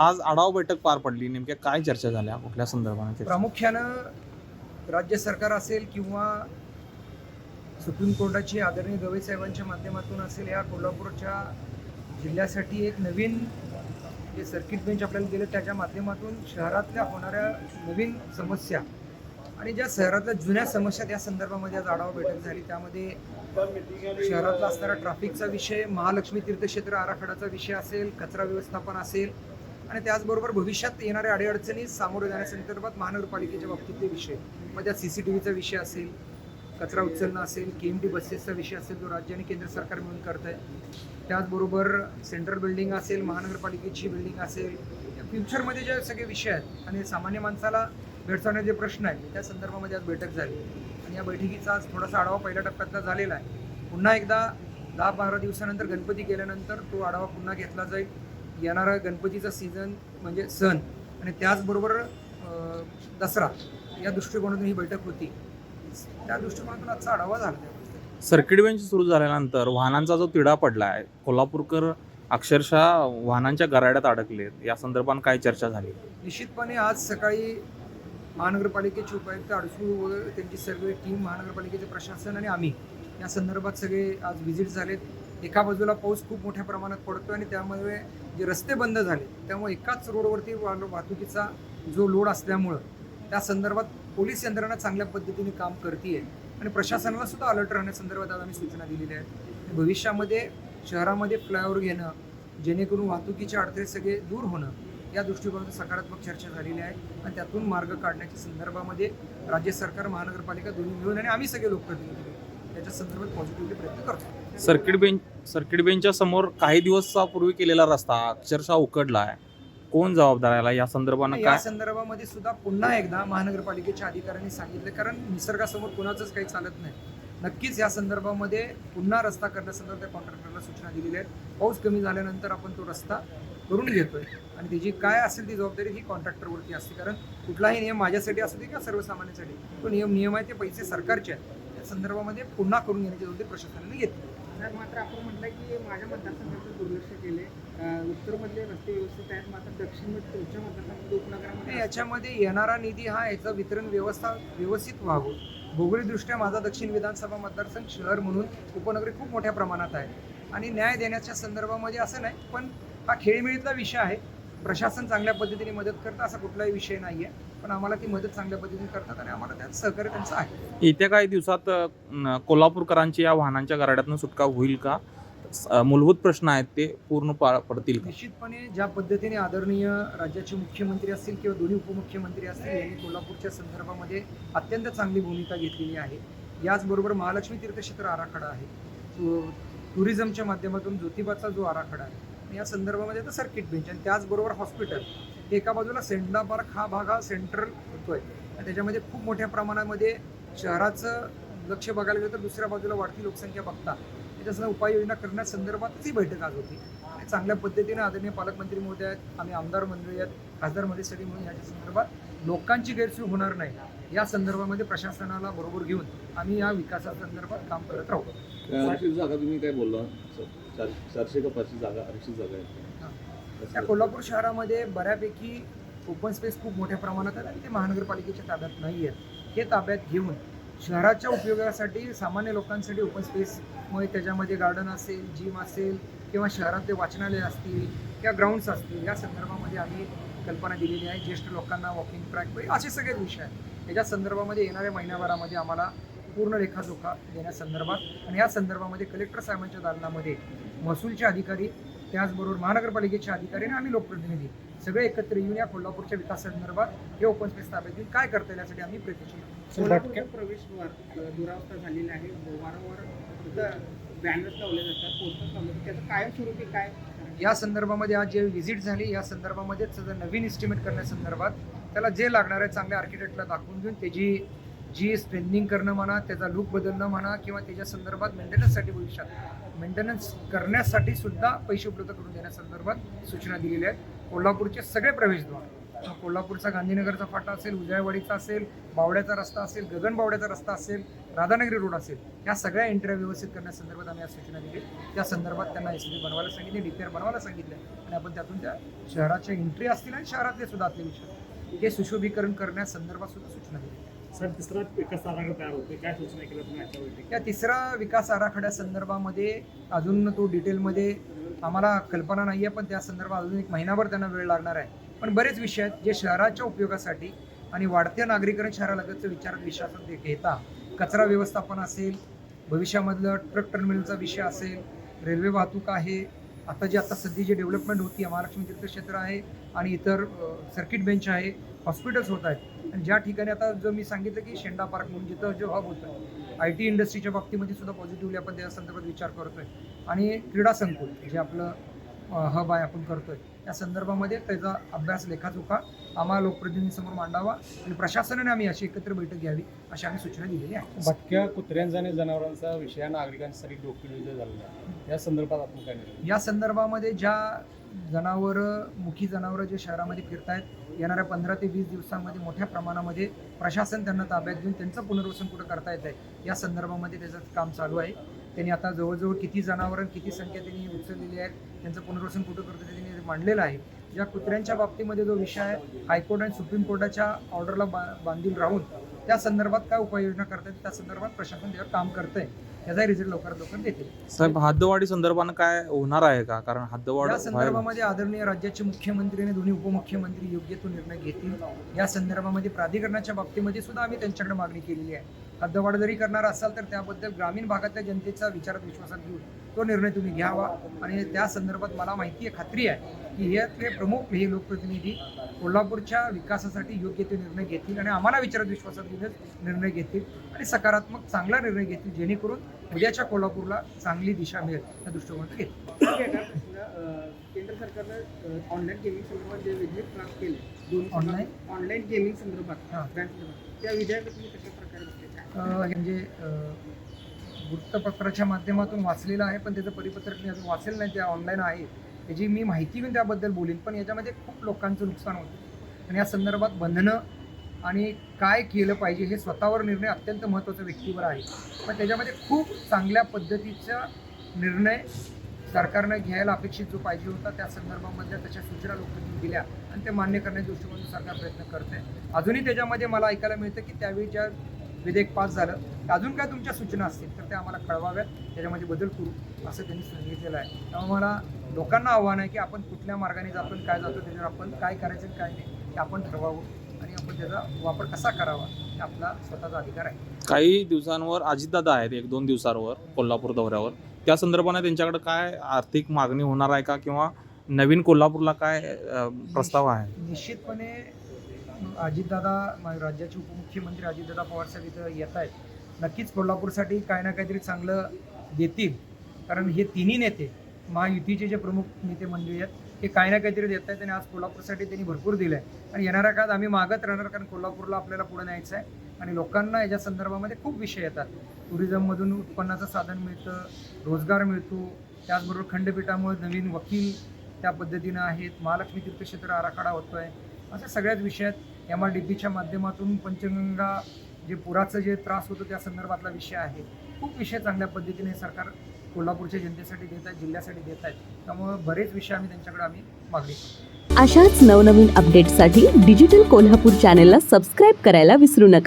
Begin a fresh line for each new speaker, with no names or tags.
आज आढावा बैठक पार पडली. नेमक्या काय चर्चा झाल्या? कुठल्या संदर्भाने
प्रामुख्यानं राज्य सरकार असेल किंवा सुप्रीम कोर्टाची आदरणीय गवई साहेबांच्या माध्यमातून असेल या कोल्हापूरच्या जिल्ह्यासाठी एक नवीन जे सर्किट बेंच आपल्याला दिलं त्याच्या माध्यमातून शहरातल्या होणाऱ्या नवीन समस्या आणि ज्या शहरातल्या जुन्या समस्या त्या संदर्भामध्ये आज आढावा बैठक झाली. त्यामध्ये शहरातला असणारा ट्रॅफिकचा विषय महालक्ष्मी तीर्थक्षेत्र आराखड्याचा विषय असेल कचरा व्यवस्थापन असेल आणि त्याचबरोबर भविष्यात येणाऱ्या अडीअडचणी सामोरे जाण्यासंदर्भात महानगरपालिकेच्या बाबतीतले विषय. मग त्यात सी सी टी व्हीचा विषय असेल कचरा उचलणं असेल के एम टी बसेसचा विषय असेल जो राज्य आणि केंद्र सरकार मिळून करत आहे त्याचबरोबर सेंट्रल बिल्डिंग असेल महानगरपालिकेची बिल्डिंग असेल फ्युचरमध्ये जे सगळे विषय आहेत आणि सामान्य माणसाला भेडसावण्याचे जे प्रश्न आहेत त्या संदर्भामध्ये आज बैठक झाली. आणि या बैठकीचा आज थोडासा आढावा पहिल्या टप्प्यातला झालेला आहे. पुन्हा एकदा दहा बारा दिवसानंतर गणपती गेल्यानंतर तो आढावा पुन्हा घेतला जाईल. येणारा गणपतीचा सीझन म्हणजे सण आणि त्याचबरोबर दसरा या दृष्टिकोनातून ही बैठक होती. त्या दृष्टिकोनातून आजचा आढावा झाला
सर्किट बेंच सुरू झाल्यानंतर वाहनांचा जो तिढा पडला आहे कोल्हापूरकर अक्षरशः वाहनांच्या गराड्यात अडकलेत. या संदर्भात काय चर्चा झाली?
निश्चितपणे आज सकाळी महानगरपालिकेचे उपायुक्त अडसू वगैरे त्यांची सर्व टीम महानगरपालिकेचे प्रशासन आणि आम्ही या संदर्भात सगळे आज व्हिजिट झालेत. एका बाजूला पाऊस खूप मोठ्या प्रमाणात पडतो आणि त्यामुळे जे रस्ते बंद झाले त्यामुळे एकाच रोडवरती वाहतुकीचा जो लोड असल्यामुळं त्या संदर्भात पोलीस यंत्रणा चांगल्या पद्धतीने काम करते आणि प्रशासनाला सुद्धा अलर्ट राहण्यासंदर्भात आज आम्ही सूचना दिलेल्या आहेत. भविष्यामध्ये शहरामध्ये फ्लायओव्हर घेणं जेणेकरून वाहतुकीचे अडथळे सगळे दूर होणं या दृष्टिकोनातून सकारात्मक चर्चा झालेली आहे. आणि त्यातून मार्ग काढण्याच्या संदर्भामध्ये राज्य सरकार महानगरपालिका दोन्ही मिळून आणि आम्ही सगळे लोकप्रतिनिधी याच्या संदर्भात पॉझिटिव्हली प्रयत्न करतो
सर्किट बेंच सर्किट बेंचच्या समोर काही दिवसापूर्वी केलेला रस्ता अक्षरशः उकडला आहे कोण जबाबदार याला? या संदर्भानं
या
काय?
संदर्भामध्ये सुद्धा पुन्हा एकदा महानगरपालिकेच्या अधिकाऱ्यांनी सांगितलं कारण निसर्गासमोर कुणाचंच काही चालत नाही. नक्कीच या संदर्भामध्ये पुन्हा रस्ता करण्यासंदर्भात त्या कॉन्ट्रॅक्टरला सूचना दिलेल्या आहेत. पाऊस कमी झाल्यानंतर आपण तो रस्ता करून घेतोय. आणि त्याची काय असेल ती जबाबदारी ही कॉन्ट्रॅक्टरवरती असते कारण कुठलाही नियम माझ्यासाठी असू दे किंवा सर्वसामान्यांसाठी तो नियम नियम आहे ते पैसे सरकारचे आहेत. त्या संदर्भामध्ये पुन्हा करून घेण्याची जबाबदारी प्रशासनाने घेतली.
तर मात्र आपण म्हटलं की माझ्या मतदारसंघाचं दुर्लक्ष केले उत्तरमधले रस्ते व्यवस्थित आहेत मात्र दक्षिणमध्ये तुमच्या मतदारसंघात उपनगरामध्ये
याच्यामध्ये येणारा निधी हा याचं वितरण व्यवस्था व्यवस्थित व्हावं. भौगोलिकदृष्ट्या माझा दक्षिण विधानसभा मतदारसंघ शहर म्हणून उपनगरी खूप मोठ्या प्रमाणात आहे. आणि न्याय देण्याच्या संदर्भामध्ये असं नाही पण हा खेळीमेळीतला विषय आहे. प्रशासन चांगल्या पद्धतीने मदत करतं असा कुठलाही विषय नाही आहे पण आम्हाला ती मदत चांगल्या पद्धतीने करतात आणि आम्हाला त्यात सहकार्य त्यांचं आहे.
येत्या काही दिवसात अ, कोल्हापूरकरांची या वाहनांच्या गराड्यातून सुटका होईल का? स- मूलभूत प्रश्न आहेत ते पूर्ण पा- पडतील का?
निश्चितपणे ज्या पद्धतीने आदरणीय राज्याचे मुख्यमंत्री असतील किंवा दोन्ही उपमुख्यमंत्री असतील यांनी कोल्हापूरच्या संदर्भामध्ये अत्यंत चांगली भूमिका घेतलेली आहे. याचबरोबर महालक्ष्मी तीर्थक्षेत्र आराखडा आहे. टुरिझमच्या माध्यमातून ज्योतिबाचा जो आराखडा आहे या संदर्भामध्ये तर सर्किट बेंच आणि त्याचबरोबर हॉस्पिटल एका बाजूला सेंडा पार्क हा भाग हा सेंट्रल होतोय. आणि त्याच्यामध्ये खूप मोठ्या प्रमाणामध्ये शहराचं लक्ष बघायला गेलं तर दुसऱ्या बाजूला वाढती लोकसंख्या बघता. त्याच्यासह उपाययोजना करण्यासंदर्भातच ही बैठक आज होती. आणि चांगल्या पद्धतीने आदरणीय पालकमंत्री महोदय आहेत आम्ही आमदार मंडळी आहेत खासदार मंत्री सगळी म्हणून याच्या संदर्भात लोकांची गैरसोय होणार नाही. या संदर्भामध्ये प्रशासनाला बरोबर घेऊन आम्ही या विकासासंदर्भात काम करत राहू.
आरक्षित जागा तुम्ही काय बोलला? चार- चारशे का पाचशे जागा आरक्षित जागा आहेत.
या कोल्हापूर शहरामध्ये बऱ्यापैकी ओपन स्पेस खूप मोठ्या प्रमाणात आहेत आणि ते महानगरपालिकेच्या ताब्यात नाही आहेत. हे ताब्यात घेऊन शहराच्या उपयोगासाठी सामान्य लोकांसाठी ओपन स्पेसमुळे त्याच्यामध्ये गार्डन असेल जिम असेल किंवा शहरातले वाचनालय असतील किंवा ग्राउंड्स असतील या संदर्भामध्ये आम्ही कल्पना दिलेली आहे. ज्येष्ठ लोकांना वॉकिंग ट्रॅक असे सगळेच विषय आहेत. याच्या संदर्भामध्ये येणाऱ्या महिन्याभरामध्ये आम्हाला पूर्ण लेखाजोखा देण्यासंदर्भात आणि या संदर्भामध्ये कलेक्टर साहेबांच्या दालनामध्ये महसूलचे अधिकारी त्याचबरोबर महानगरपालिकेचे अधिकारी आणि आम्ही लोकप्रतिनिधी सगळे एकत्र येऊन या कोल्हापूरच्या विकासासंदर्भात हे ओपन स्पेस ताब्यात घेऊन काय करता येईल यासाठी आम्ही प्रयत्नशील
अं, दुरावस्था झालेली आहे. वारंवार बॅनर्स लावले जातात पोस्टर्स लावले जातात. त्याचं कायमस्वरूपी काय?
या संदर्भामध्ये आज जे व्हिजिट झाली या संदर्भामध्ये त्याचं नवीन इस्टिमेट करण्यासंदर्भात त्याला जे लागणार आहे चांगल्या आर्किटेक्टला दाखवून घेऊन त्याची जी स्ट्रेंथनिंग करणं म्हणा त्याचा लुक बदलणं म्हणा किंवा त्याच्या संदर्भात मेंटेनन्ससाठी भविष्यात मेंटेनन्स करण्यासाठी सुद्धा पैसे उपलब्ध करून देण्यासंदर्भात सूचना दिलेल्या आहेत. कोल्हापूरचे सगळे प्रवेशद्वार. कोल्हापूरचा गांधीनगरचा फाटा असेल उजयवाडीचा असेल बावड्याचा रस्ता असेल गगनबावड्याचा रस्ता असेल राधानगरी रोड असेल या सगळ्या एंट्र्या व्यवस्थित करण्यासंदर्भात आम्ही या सूचना दिली. त्या संदर्भात त्यांना एस बनवायला सांगितले डी बनवायला सांगितलं आणि आपण त्यातून त्या शहराच्या एंट्री असतील आणि शहरातले सुद्धा असले विषय हे सुशोभीकरण करण्यासंदर्भात सुद्धा सूचना दिली.
सर तिसरा विकास आराखडा तयार होतोय. काय सूचना केल्या तुम्ही आजच्या बैठकीत
या तिसरा विकास आराखड्या संदर्भामध्ये अजून तो डिटेलमध्ये आम्हाला कल्पना नाही आहे पण त्या संदर्भात अजून एक महिनाभर त्यांना वेळ लागणार आहे. पण बरेच विषय आहेत जे शहराच्या उपयोगासाठी आणि वाढत्या नागरीकरण शहरालगतचं विचारात विश्वासात घे- घेता कचरा व्यवस्थापन असेल भविष्यामधलं ट्रक टर्मिनलचा विषय असेल रेल्वे वाहतूक आहे आता जे आता सध्या जी डेव्हलपमेंट होती महालक्ष्मी तीर्थक्षेत्र आहे आणि इतर सर्किट बेंच आहे हॉस्पिटल्स होत आहेत. आणि ज्या ठिकाणी आता जो मी सांगितलं की शेंडा पार्क म्हणून जिथं जो हब होतं आय टी इंडस्ट्रीच्या बाबतीमध्ये सुद्धा पॉझिटिव्हली आपण त्या संदर्भात विचार करतोय. आणि क्रीडा संकुल जे आपलं हब आहे आपण करतोय त्या संदर्भामध्ये त्याचा अभ्यास लेखाजोखा आम्हाला लोकप्रतिनिधींसमोर मांडावा आणि प्रशासनाने आम्ही अशी एकत्र बैठक घ्यावी अशी आम्ही सूचना दिलेली आहे.
भटक्या कुत्र्यांचा आणि जनावरांचा विषय नागरिकांसाठी डोकेदुखी झालेला आहे. या संदर्भात आपण काय
या संदर्भामध्ये ज्या जनावरं मुखी जनावरं जे शहरामध्ये फिरतायत येणाऱ्या पंधरा ते वीस दिवसांमध्ये मोठ्या प्रमाणामध्ये प्रशासन त्यांना ताब्यात घेऊन त्यांचं पुनर्वसन कुठं करता येत आहे या संदर्भामध्ये त्याचं काम चालू आहे. त्यांनी आता जवळजवळ किती जनावरं किती संख्या त्यांनी उचललेली आहेत त्यांचं पुनर्वसन कुठं करतं ते त्यांनी मांडलेलं आहे. ज्या कुत्र्यांच्या बाबतीमध्ये जो विषय आहे हायकोर्ट आणि सुप्रीम कोर्टाच्या ऑर्डरला बा बांधील राहून त्या संदर्भात काय उपाययोजना करतात त्या संदर्भात प्रशासन त्यावर काम करतंय. त्याचा रिझल्ट लवकरात लवकर देतील.
साहेब हद्दवाढी संदर्भानं काय होणार आहे का? कारण हद्दवाढ
या संदर्भामध्ये आदरणीय राज्याचे मुख्यमंत्री आणि दोन्ही उपमुख्यमंत्री योग्य तो निर्णय घेतील. या संदर्भामध्ये प्राधिकरणाच्या बाबतीमध्ये सुद्धा आम्ही त्यांच्याकडे मागणी केलेली आहे. हद्दवाढ जरी करणार असाल तर त्याबद्दल ग्रामीण भागातल्या जनतेचा विचारात विश्वासात घेऊन तो निर्णय तुम्ही घ्यावा. आणि त्या संदर्भात मला माहिती आहे खात्री आहे. की यातले प्रमुख हे लोकप्रतिनिधी कोल्हापूरच्या विकासासाठी योग्य ते निर्णय घेतील आणि आम्हाला विचारात विश्वासात निर्णय घेतील आणि सकारात्मक चांगला निर्णय घेतील जेणेकरून उद्याच्या कोल्हापूरला चांगली दिशा मिळेल या दृष्टिकोनातून घेतील
केंद्र सरकारनं ऑनलाईन गेमिंग संदर्भात जे विधेयक पास केले दोन
Online?
ऑनलाईन गेमिंग संदर्भात
हां.
त्या विधेयकात तुम्ही कशा प्रकारे
म्हणजे वृत्तपत्राच्या माध्यमातून वाचलेलं आहे पण त्याचं परिपत्रक मी अजून वाचलेलं नाही ते ऑनलाईन आहे याची मी माहिती घेऊन त्याबद्दल बोलेन पण याच्यामध्ये खूप लोकांचं नुकसान होतं. आणि या संदर्भात बंधनं आणि काय केलं पाहिजे हे स्वतःवर निर्णय अत्यंत महत्त्वाचा व्यक्तीवर आहे. पण त्याच्यामध्ये खूप चांगल्या पद्धतीचा निर्णय सरकारनं घ्यायला अपेक्षित जो पाहिजे होता त्या संदर्भामधल्या त्याच्या सूचना लोकांनी दिल्या आणि ते मान्य करण्याच्या दृष्टिकोनातून सरकार प्रयत्न करत आहे अजूनही त्याच्यामध्ये मला ऐकायला मिळतं की त्यावेळी ज्या विधेयक पास झालं. तर अजून काय तुमच्या सूचना असतील तर त्या आम्हाला कळवाव्यात. त्याच्यामध्ये बदल करू असं त्यांनी सांगितलेलं आहे. त्यामुळे मला लोकांना आव्हान आहे की आपण कुठल्या मार्गाने जातो काय जातो त्याच्यावर आपण काय करायचं काय नाही हे आपण ठरवावं. आणि आपण त्याचा वापर कसा करावा हे आपला स्वतःचा अधिकार आहे.
काही दिवसांवर अजितदादा आहेत एक दोन दिवसांवर कोल्हापूर दौऱ्यावर. त्या संदर्भाने त्यांच्याकडे काय आर्थिक मागणी होणार आहे का? किंवा नवीन कोल्हापूरला काय प्रस्ताव आहे?
निश्चितपणे अजितदादा मा- राज्याचे उपमुख्यमंत्री अजितदादा पवार साहेब इथं येत आहेत. नक्कीच कोल्हापूरसाठी काय ना काहीतरी चांगलं देतील. कारण हे तिन्ही नेते महायुतीचे जे प्रमुख नेते मंडळी आहेत हे काही ना काहीतरी देत आहेत आणि आज कोल्हापूरसाठी त्यांनी भरपूर दिलं आहे आणि येणाऱ्या काळात आम्ही मागत राहणार कारण कोल्हापूरला आपल्याला पुढे न्यायचं आहे. आणि लोकांना याच्या संदर्भामध्ये खूप विषय येतात. टुरिझममधून उत्पन्नाचं साधन मिळतं रोजगार मिळतो. त्याचबरोबर खंडपीठामुळे नवीन वकील त्या पद्धतीनं आहेत. महालक्ष्मी तीर्थक्षेत्र आराखडा होतो आहे अशा सगळ्याच विषयात एम आर डी पीच्या माध्यमातून पंचगंगा जे पुराचं जे त्रास होतो त्या संदर्भातला विषय आहे. खूप विषय चांगल्या पद्धतीने सरकार कोल्हापूरच्या जनतेसाठी देत आहेत जिल्ह्यासाठी देत आहेत त्यामुळं बरेच विषय आम्ही त्यांच्याकडे आम्ही मागणी
अशाच नवनवीन अपडेट्ससाठी डिजिटल कोल्हापूर चॅनेलला सबस्क्राईब करायला विसरू नका.